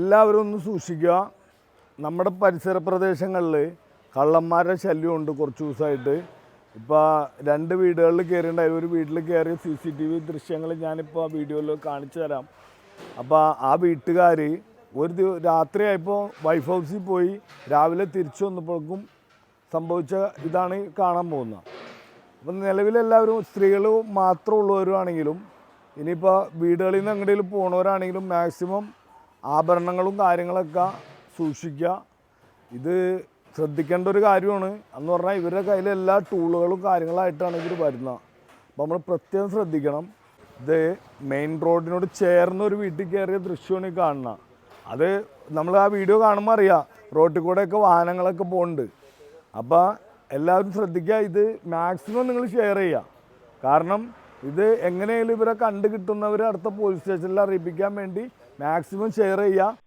എല്ലാവരും ഒന്ന് സൂക്ഷിക്കുക. നമ്മുടെ പരിസര പ്രദേശങ്ങളിൽ കള്ളന്മാരുടെ ശല്യമുണ്ട് കുറച്ച് ദിവസമായിട്ട് ഇപ്പോൾ രണ്ട് വീടുകളിൽ കയറിയിട്ടുണ്ടായി ഒരു വീട്ടിൽ കയറിയ സി സി ടി വി ദൃശ്യങ്ങൾ ഞാനിപ്പോൾ ആ വീഡിയോയിൽ കാണിച്ചു തരാം. അപ്പോൾ ആ വീട്ടുകാർ ഒരു ദിവ രാത്രിയായപ്പോൾ വൈഫ് ഹൗസിൽ പോയി രാവിലെ തിരിച്ചു വന്നപ്പോഴേക്കും സംഭവിച്ച ഇതാണ് കാണാൻ പോകുന്നത്. അപ്പം നിലവിലെല്ലാവരും സ്ത്രീകൾ മാത്രമുള്ളവരാണെങ്കിലും ഇനിയിപ്പോൾ വീടുകളിൽ നിന്ന് എങ്ങോട്ടെങ്കിലും പോണവരാണെങ്കിലും മാക്സിമം ആഭരണങ്ങളും കാര്യങ്ങളൊക്കെ സൂക്ഷിക്കുക. ഇത് ശ്രദ്ധിക്കേണ്ട ഒരു കാര്യമാണ്. എന്ന് പറഞ്ഞാൽ ഇവരുടെ കയ്യിൽ എല്ലാ ടൂളുകളും കാര്യങ്ങളായിട്ടാണ് ഇവർ വരുന്നത് അപ്പോൾ നമ്മൾ പ്രത്യേകം ശ്രദ്ധിക്കണം. ഇത് മെയിൻ റോഡിനോട് ചേർന്ന് ഒരു വീട്ടിൽ കയറിയ ദൃശ്യമാണ് ഈ കാണുന്നത് അത് നമ്മൾ ആ വീഡിയോ കാണുമ്പോൾ അറിയാം. റോട്ടിൽ കൂടെയൊക്കെ വാഹനങ്ങളൊക്കെ പോകുന്നുണ്ട് അപ്പോൾ എല്ലാവരും ശ്രദ്ധിക്കുക ഇത് മാക്സിമം നിങ്ങൾ ഷെയർ ചെയ്യുക. കാരണം ഇത് എങ്ങനെയായാലും ഇവരെ കണ്ടു കിട്ടുന്നവരെ അടുത്ത പോലീസ് സ്റ്റേഷനിൽ അറിയിപ്പിക്കാൻ വേണ്ടി മാക്സിമം ഷെയർ ചെയ്യുക.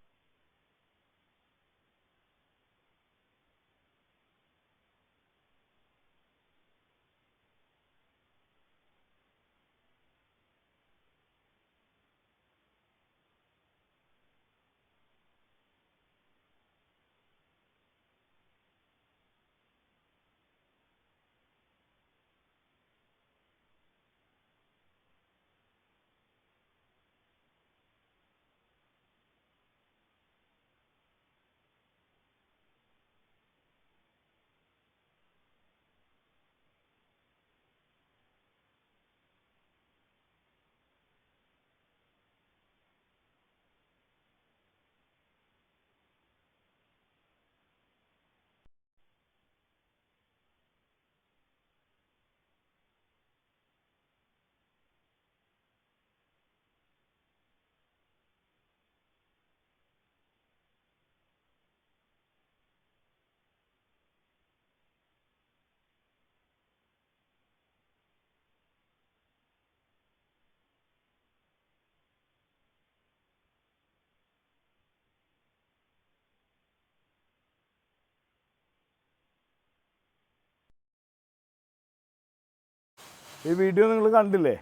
ഈ വീഡിയോ നിങ്ങൾ കണ്ടില്ലേ?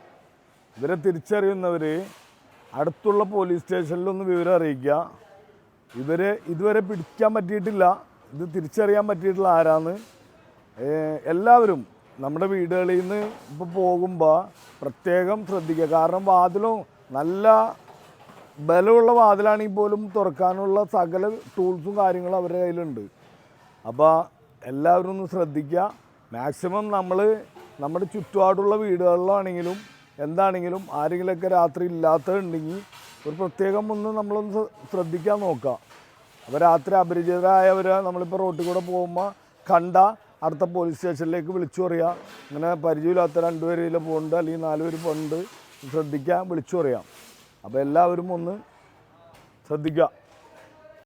ഇവരെ തിരിച്ചറിയുന്നവർ അടുത്തുള്ള പോലീസ് സ്റ്റേഷനിലൊന്ന് വിവരം അറിയിക്കുക. ഇവരെ ഇതുവരെ പിടിക്കാൻ പറ്റിയിട്ടില്ല. ഇത് തിരിച്ചറിയാൻ പറ്റിയിട്ടുള്ള ആരാന്ന്. എല്ലാവരും നമ്മുടെ വീടുകളിൽ നിന്ന് ഇപ്പോൾ പോകുമ്പോൾ പ്രത്യേകം ശ്രദ്ധിക്കുക. കാരണം വാതിലും നല്ല ബലമുള്ള വാതിലാണെങ്കിൽ പോലും തുറക്കാനുള്ള സകല ടൂൾസും കാര്യങ്ങളും അവരുടെ കയ്യിലുണ്ട്. അപ്പോൾ എല്ലാവരും ഒന്ന് ശ്രദ്ധിക്കുക. മാക്സിമം നമ്മൾ നമ്മുടെ ചുറ്റുപാടുള്ള വീടുകളിലാണെങ്കിലും എന്താണെങ്കിലും ആരെങ്കിലുമൊക്കെ രാത്രി ഇല്ലാത്തതുണ്ടെങ്കിൽ ഒരു പ്രത്യേകം ഒന്ന് നമ്മളൊന്ന് ശ്രദ്ധിക്കാൻ നോക്കുക. അപ്പോൾ രാത്രി അപരിചിതരായവരെ നമ്മളിപ്പോൾ റോട്ടിൽ കൂടെ പോകുമ്പോൾ കണ്ട അടുത്ത പോലീസ് സ്റ്റേഷനിലേക്ക് വിളിച്ചു പറയുക അങ്ങനെ പരിചയമില്ലാത്ത രണ്ട് പേരിൽ പോകുന്നുണ്ട് അല്ലെങ്കിൽ നാല് പേര് പോകുന്നുണ്ട് ശ്രദ്ധിക്കാൻ വിളിച്ചു പറയാം. അപ്പോൾ എല്ലാവരും ഒന്ന് ശ്രദ്ധിക്കുക.